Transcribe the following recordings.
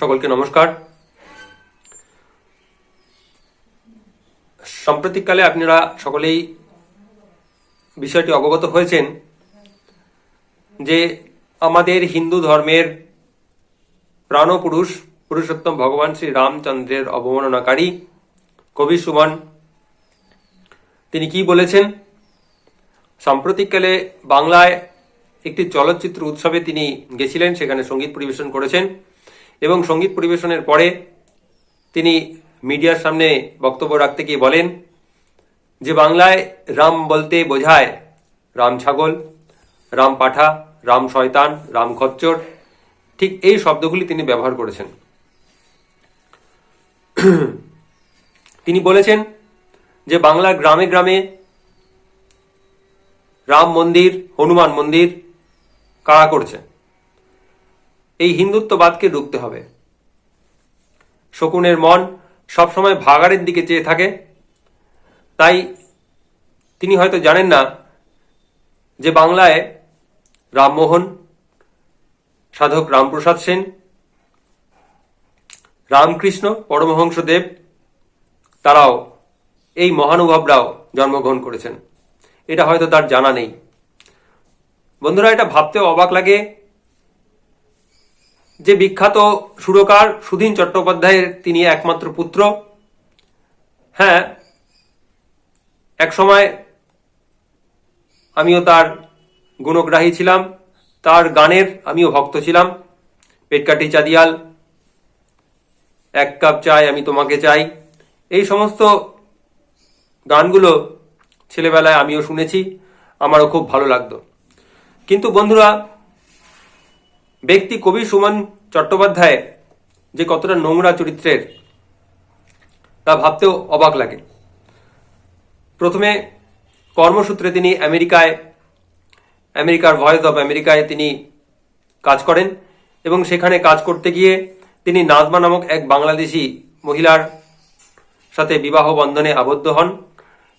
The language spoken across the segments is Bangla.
সকলকে নমস্কার। সাম্প্রতিককালে আপনারা সকলেই বিষয়টি অবগত হয়েছেন যে আমাদের হিন্দু ধর্মের প্রাণপুরুষ, পুরুষোত্তম ভগবান শ্রী রামচন্দ্রের অবমাননাকারী কবি সুমন, তিনি কি বলেছেন? সাম্প্রতিককালে বাংলায় একটি চলচ্চিত্র উৎসবে তিনি গেছিলেন, সেখানে সংগীত পরিবেশন করেছেন। এবং সংগীত পরিবেশনের পরে তিনি মিডিয়ার সামনে বক্তব্য রাখতে গিয়ে বলেন, যে বাংলায় রাম বলতে বোঝায় রাম ছাগল, রাম পাঠা, রাম শয়তান, রাম খচ্চর, ঠিক এই শব্দগুলি তিনি ব্যবহার করেছেন। তিনি বলেছেন যে বাংলার গ্রামে গ্রামে রাম মন্দির, হনুমান মন্দির কারা করছে? এই হিন্দুত্ববাদকে রুখতে হবে। শকুনের মন সবসময় ভাগাড়ের দিকে চেয়ে থাকে। তাই তিনি হয়তো জানেন না যে বাংলায় রামমোহন, সাধক রামপ্রসাদ সেন, রামকৃষ্ণ পরমহংসদেব তারাও এই মহানুভবরাও জন্মগ্রহণ করেছেন। এটা হয়তো তার জানা নেই। বন্ধুরা, এটা ভাবতেও অবাক লাগে যে বিখ্যাত সুরকার সুধীন চট্টোপাধ্যায়ের তিনি একমাত্র পুত্র। হ্যাঁ এক সময় আমিও তার গুণগ্রাহী ছিলাম, তার গানের আমিও ভক্ত ছিলাম। পেটকাটি চাঁদিয়াল, এক কাপ চাই আমি তোমাকে চাই। এই সমস্ত গানগুলো ছেলেবেলায় আমিও শুনেছি, আমারও খুব ভালো লাগতো। কিন্তু বন্ধুরা ব্যক্তি কবি সুমন চট্টোপাধ্যায় যে কতটা নোংরা চরিত্রের, তা ভাবতেও অবাক লাগে। প্রথমে কর্মসূত্রে তিনি আমেরিকায়, আমেরিকার ভয়েস অফ আমেরিকায় তিনি কাজ করেন এবং সেখানে কাজ করতে গিয়ে তিনি নাজমা নামক এক বাংলাদেশি মহিলার সাথে বিবাহ বন্ধনে আবদ্ধ হন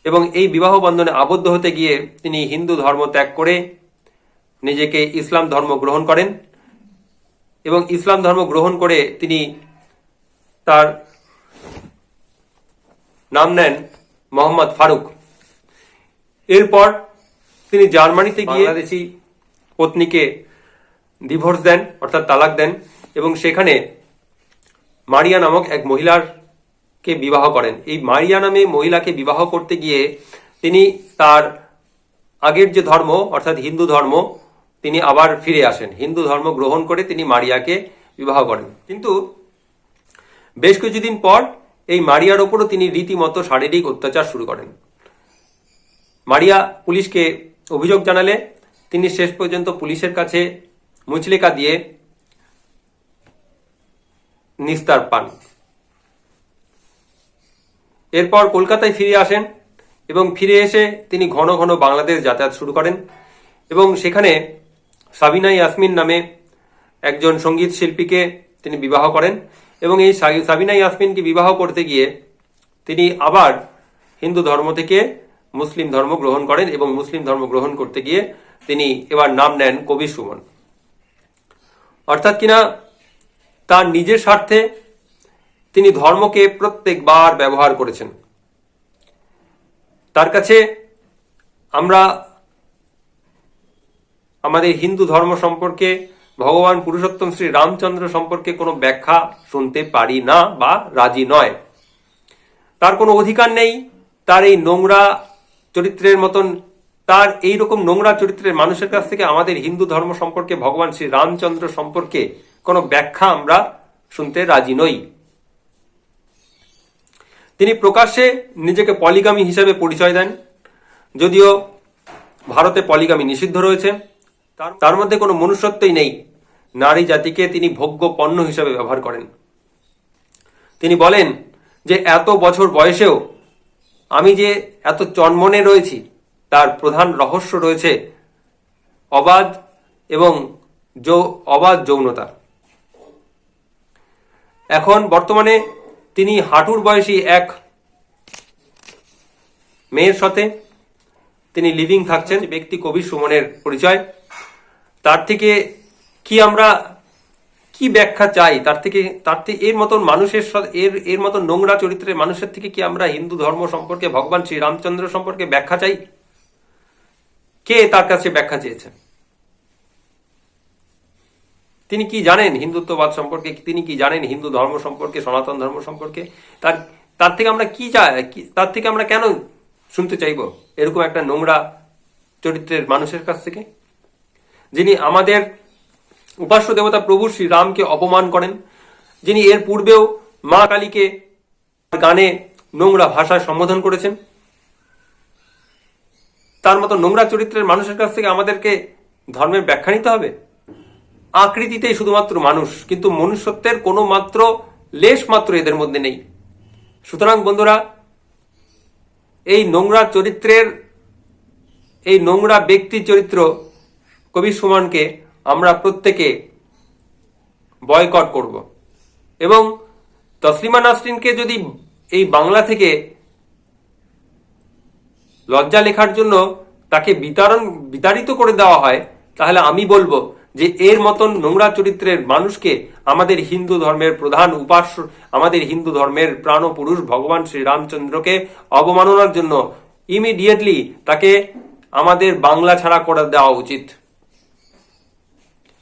এবং এই বিবাহ বন্ধনে আবদ্ধ হতে গিয়ে তিনি হিন্দু ধর্ম ত্যাগ করে নিজেকে ইসলাম ধর্ম গ্রহণ করেন। এবং ইসলাম ধর্ম গ্রহণ করে তিনি তার নাম নেন মোহাম্মদ ফারুক। এরপর তিনি জার্মানিতে গিয়ে বাংলাদেশি পত্নীকে ডিভোর্স দেন অর্থাৎ তালাক দেন এবং সেখানে মারিয়া নামক এক মহিলার কে বিবাহ করেন। এই মারিয়া নামে মহিলাকে বিবাহ করতে গিয়ে তিনি তার আগের যে ধর্ম অর্থাৎ হিন্দু ধর্ম তিনি আবার ফিরে আসেন। হিন্দু ধর্ম গ্রহণ করে তিনি মারিয়াকে বিবাহ করেন। কিন্তু বেশ কিছুদিন পর এই মারিয়ার ওপরও তিনি রীতিমতো শারীরিক অত্যাচার শুরু করেন। মারিয়া পুলিশকে অভিযোগ জানালে, তিনি শেষ পর্যন্ত পুলিশের কাছে মুচলেকা দিয়ে নিস্তার পান। এরপর কলকাতায় ফিরে আসেন এবং ফিরে এসে তিনি ঘন ঘন বাংলাদেশ যাতায়াত শুরু করেন এবং সেখানে সাবিনা ইয়াসমিন নামে একজন সংগীত শিল্পীকে তিনি বিবাহ করেন এবং এই সাবিনা ইয়াসমিনকে বিবাহ করতে গিয়ে তিনি আবার হিন্দু ধর্ম থেকে মুসলিম ধর্ম গ্রহণ করেন এবং মুসলিম ধর্ম গ্রহণ করতে গিয়ে তিনি এবার নাম নেন কবি সুমন। অর্থাৎ কিনা তার নিজের স্বার্থে তিনি ধর্মকে প্রত্যেকবার ব্যবহার করেছেন। তার কাছে আমরা আমাদের হিন্দু ধর্ম সম্পর্কে, ভগবান পুরুষোত্তম শ্রী রামচন্দ্র সম্পর্কে কোনো ব্যাখ্যা শুনতে পারি না বা রাজি নয়। তার কোনো অধিকার নেই, তার এই নোংরা চরিত্রের মতন, তার এই রকম নোংরা চরিত্রের মানুষের কাছ থেকে আমাদের হিন্দু ধর্ম সম্পর্কে, ভগবান শ্রী রামচন্দ্র সম্পর্কে কোনো ব্যাখ্যা আমরা শুনতে রাজি নই। তিনি প্রকাশ্যে নিজেকে পলিগামী হিসেবে পরিচয় দেন, যদিও ভারতে পলিগামী নিষিদ্ধ রয়েছে। তার- মধ্যে কোনো মনুষ্যত্বই নেই। নারী জাতিকে তিনি ভোগ্য পণ্য হিসেবে ব্যবহার করেন। তিনি বলেন যে এত বছর বয়সেও আমি যে এত চন্মনে রয়েছি, তার প্রধান রহস্য রয়েছে অবাধ এবং অবাধ যৌনতা। এখন বর্তমানে তিনি হাঁটুর বয়সী এক মেয়ের সাথে তিনি লিভিং থাকছেন। ব্যক্তি কবি সুমনের পরিচয়। তার থেকে কি আমরা কি ব্যাখ্যা চাই? তার থেকে তার থেকে এর মতন মানুষের এর এর মতন নোংরা চরিত্রের মানুষের থেকে কি আমরা হিন্দু ধর্ম সম্পর্কে, ভগবান শ্রীরামচন্দ্র সম্পর্কে ব্যাখ্যা চাই? কে তার কাছে ব্যাখ্যা চেয়েছেন? তিনি কি জানেন হিন্দুত্ববাদ সম্পর্কে? তিনি কি জানেন হিন্দু ধর্ম সম্পর্কে, সনাতন ধর্ম সম্পর্কে? তার তার থেকে আমরা কি চাই? তার থেকে আমরা কেন শুনতে চাইব? এরকম একটা নোংরা চরিত্রের মানুষের কাছ থেকে? যিনি আমাদের উপাস্য দেবতা প্রভু শ্রী রামকে অপমান করেন, যিনি এর পূর্বেও মা কালীকে গানে নোংরা ভাষায় সম্বোধন করেছেন। তার মতো নোংরা চরিত্রের মানুষের কাছ থেকে আমাদেরকে ধর্মের ব্যাখ্যা নিতে হবে। আকৃতিতেই শুধুমাত্র মানুষ, কিন্তু মনুষ্যত্বের কোনো মাত্র লেশ মাত্র এদের মধ্যে নেই। সুতরাং বন্ধুরা, এই নোংরা চরিত্রের, এই নোংরা ব্যক্তি চরিত্র কবি সুমনকে আমরা প্রত্যেকে বয়কট করব। এবং তসলিমা নাসরিনকে যদি এই বাংলা থেকে লজ্জা লেখার জন্য তাকে বিতরণ, বিতাড়িত করে দেওয়া হয়, তাহলে আমি বলব যে এর মতন নোংরা চরিত্রের মানুষকে আমাদের হিন্দু ধর্মের প্রধান উপাস্য, আমাদের হিন্দু ধর্মের প্রাণপুরুষ ভগবান শ্রীরামচন্দ্রকে অবমাননার জন্য ইমিডিয়েটলি তাকে আমাদের বাংলা ছাড়া করে দেওয়া উচিত।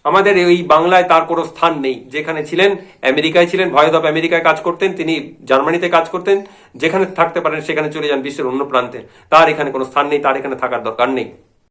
আমাদের এই বাংলায় তার কোনো স্থান নেই। যেখানে ছিলেন, আমেরিকায় ছিলেন, ভয়েস অফ আমেরিকায় কাজ করতেন, তিনি জার্মানিতে কাজ করতেন, যেখানে থাকতে পারেন সেখানে চলে যান বিশ্বের অন্য প্রান্তে। তার এখানে কোনো স্থান নেই, তার এখানে থাকার দরকার নেই।